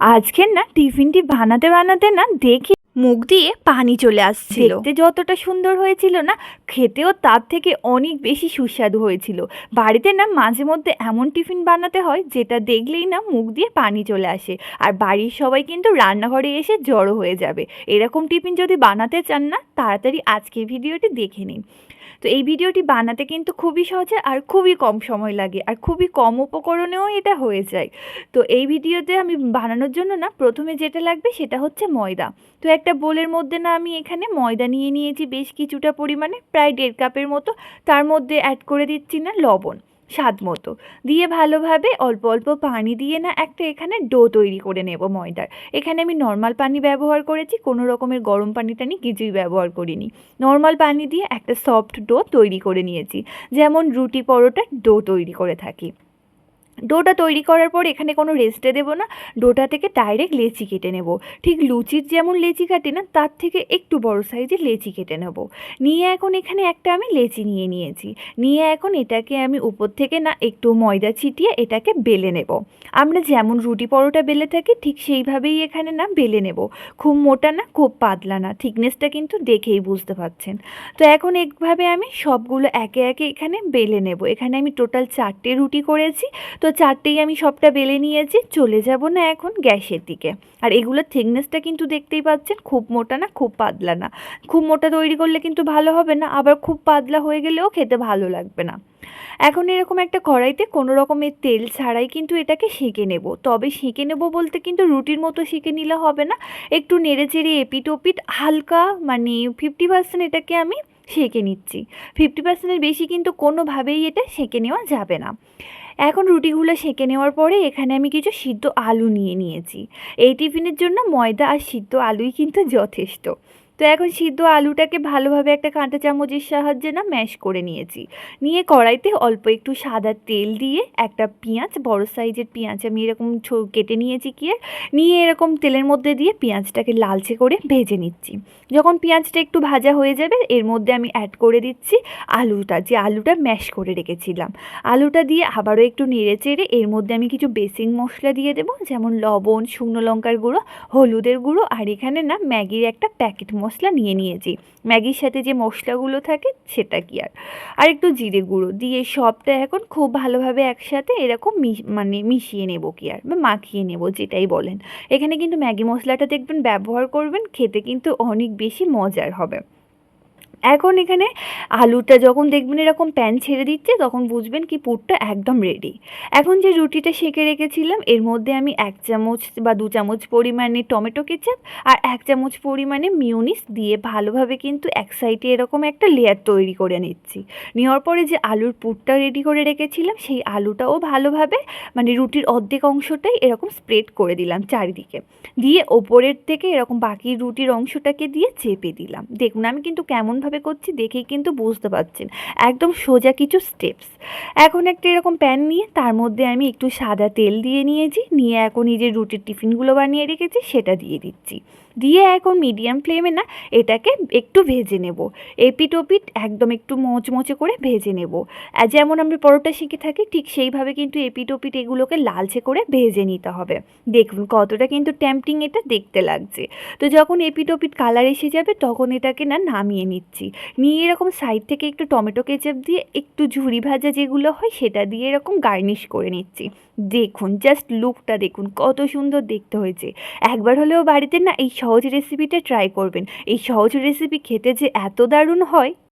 আজকের না টিফিনটি বানাতে বানাতে না দেখি মুখ দিয়ে পানি চলে আসছিল। দেখতে যতটা সুন্দর হয়েছিল না, খেতেও তার থেকে অনেক বেশি সুস্বাদু হয়েছিল। বাড়িতে না মাঝে মধ্যে এমন টিফিন বানাতে হয়, যেটা দেখলেই না মুখ দিয়ে পানি চলে আসে। আর বাড়ির সবাই কিন্তু রান্নাঘরে এসে জড়ো হয়ে যাবে। এরকম টিফিন যদি বানাতে চান না, তাড়াতাড়ি আজকের ভিডিওটি দেখে নিন। তো এই ভিডিওটি বানাতে কিন্তু খুবই সহজে আর খুবই কম সময় লাগে আর খুবই কম উপকরণেও এটা হয়ে যায়। তো এই ভিডিওতে আমি বানানোর জন্য না প্রথমে যেটা লাগবে সেটা হচ্ছে ময়দা। তো একটা বোলের মধ্যে না আমি এখানে ময়দা নিয়ে নিয়েছি বেশ কিছুটা পরিমাণে, প্রায় দেড় কাপের মতো। তার মধ্যে অ্যাড করে দিচ্ছি না লবণ। স্বাদ মতো। দিয়ে ভালোভাবে অল্প অল্প পানি দিয়ে না একটা এখানে ডো তৈরি করে নেব ময়দার। এখানে আমি নর্মাল পানি ব্যবহার করেছি, কোনো রকমের গরম পানি টানি কিছুই ব্যবহার করিনি। নর্মাল পানি দিয়ে একটা সফট ডো তৈরি করে নিয়েছি, যেমন রুটি পরোটার ডো তৈরি করে থাকি। ডোটা তৈরি করার পর এখানে কোনো রেস্টে দেবো না, ডোটা থেকে ডাইরেক্ট লেচি কেটে নেব। ঠিক লুচির যেমন লেচি কাটি না, তার থেকে একটু বড় সাইজের লেচি কেটে নেব। নিয়ে এখন এখানে একটা আমি লেচি নিয়ে নিয়েছি। নিয়ে এখন এটাকে আমি উপর থেকে না, একটু ময়দা ছিটিয়ে এটাকে বেলে নেব। আমরা যেমন রুটি পরোটা বেলে থাকি, ঠিক সেইভাবেই এখানে না বেলে নেব। খুব মোটা না, খুব পাতলা না থিকনেসটা কিন্তু দেখেই বুঝতে পারছেন। তো এখন একভাবে আমি সবগুলো একে একে এখানে বেলে নেব। এখানে আমি টোটাল চারটে রুটি করেছি। তো চারটেই আমি সবটা বেলে নিয়েছি, চলে যাব না এখন গ্যাসের দিকে। আর এগুলোর থিকনেসটা কিন্তু দেখতেই পাচ্ছেন, খুব মোটা না, খুব পাতলা না। খুব মোটা তৈরি করলে কিন্তু ভালো হবে না, আবার খুব পাতলা হয়ে গেলেও খেতে ভালো লাগবে না। এখন এরকম একটা কড়াইতে কোনো রকমের তেল ছাড়াই কিন্তু এটাকে সেঁকে নেব। তবে সেঁকে নেব বলতে কিন্তু রুটির মতো সেঁকে নিলে হবে না, একটু নেড়ে চেড়ে এপিট ওপিট হালকা মানে ফিফটি পার্সেন্ট এটাকে আমি সেঁকে নিচ্ছি। ফিফটি পার্সেন্টের বেশি কিন্তু কোনোভাবেই এটা সেঁকে নেওয়া যাবে না। এখন রুটিগুলো সেঁকে নেওয়ার পরে এখানে আমি কিছু সিদ্ধ আলু নিয়ে নিয়েছি। এই টিফিনের জন্য ময়দা আর সিদ্ধ আলুই কিন্তু যথেষ্ট। তো এখন সিদ্ধ আলুটাকে ভালোভাবে একটা কাঁটা চামচের সাহায্যে না ম্যাশ করে নিয়েছি। নিয়ে কড়াইতে অল্প একটু সাদা তেল দিয়ে একটা পেঁয়াজ, বড় সাইজের পেঁয়াজ আমি এরকম কেটে নিয়েছি কি নিয়ে এরকম তেলের মধ্যে দিয়ে পেঁয়াজটাকে লালচে করে ভেজে নিচ্ছি। যখন পেঁয়াজটা একটু ভাজা হয়ে যাবে, এর মধ্যে আমি অ্যাড করে দিচ্ছি আলুটা, যে আলুটা ম্যাশ করে রেখেছিলাম। আলুটা দিয়ে আবারও একটু নেড়ে চেড়ে, এর মধ্যে আমি কিছু বেসিক মশলা দিয়ে দেবো, যেমন লবণ, শুকনো লঙ্কার গুঁড়ো, হলুদের গুঁড়ো, আর এখানে না ম্যাগির একটা প্যাকেট মশলা নিয়ে নিয়েছি। ম্যাগির সাথে যে মশলাগুলো থাকে সেটা কি আর? আর একটু জিরে গুঁড়ো দিয়ে সবটা এখন খুব ভালোভাবে একসাথে এরকম মানে মিশিয়ে নেব কি আর বা মাখিয়ে নেব যেটাই বলেন। এখানে কিন্তু ম্যাগি মশলাটা দেখবেন ব্যবহার করবেন, খেতে কিন্তু অনেক বেশি মজার হবে। এখন এখানে আলুটা যখন দেখবেন এরকম প্যান ছেড়ে দিচ্ছে, তখন বুঝবেন কি পুরটা একদম রেডি এখন যে রুটিটা সেঁকে রেখেছিলাম, এর মধ্যে আমি এক চামচ বা দু চামচ পরিমাণে টমেটো কেচাপ আর এক চামচ পরিমাণে মিউনিস দিয়ে ভালোভাবে কিন্তু এক সাইডে এরকম একটা লেয়ার তৈরি করে নিচ্ছি। নেওয়ার পরে যে আলুর পুরটা রেডি করে রেখেছিলাম, সেই আলুটাও ভালোভাবে মানে রুটির অর্ধেক অংশটাই এরকম স্প্রেড করে দিলাম চারিদিকে। দিয়ে ওপরের থেকে এরকম বাকি রুটির অংশটাকে দিয়ে চেপে দিলাম। দেখুন, আমি কিন্তু কেমনভাবে করছি দেখেই কিন্তু বুঝতে পারছেন একদম সোজা কিছু স্টেপস এখন একটা এরকম প্যান নিয়ে তার মধ্যে আমি একটু সাদা তেল দিয়ে নিয়েছি, নিয়ে এখন এই যে রুটির টিফিনগুলো বানিয়ে রেখেছি সেটা দিয়ে দিচ্ছি। দিয়ে এখন মিডিয়াম ফ্লেমে না এটাকে একটু ভেজে নেব। এপিট একদম একটু মচমচে করে ভেজে নেব। আর যেমন আমরা পরোটা শিখে থাকি, ঠিক সেইভাবে কিন্তু এপিট এগুলোকে লালচে করে ভেজে নিতে হবে। দেখুন কতটা কিন্তু ট্যাম্পটিং এটা দেখতে লাগছে। তো যখন এপিট কালার এসে যাবে তখন এটাকে না নামিয়ে নিচ্ছি। নিয়ে এরকম সাইড থেকে একটু টমেটো কেচাপ দিয়ে একটু ঝুরি ভাজা যেগুলো হয় সেটা দিয়ে এরকম গার্নিশ করে নিচ্ছি। দেখুন জাস্ট লুকটা দেখুন, কত সুন্দর দেখতে হয়েছে। একবার হলেও বাড়িতে না এই সহজ রেসিপিটা ট্রাই করবেন। এই সহজ রেসিপি খেতে যে এত দারুণ হয়!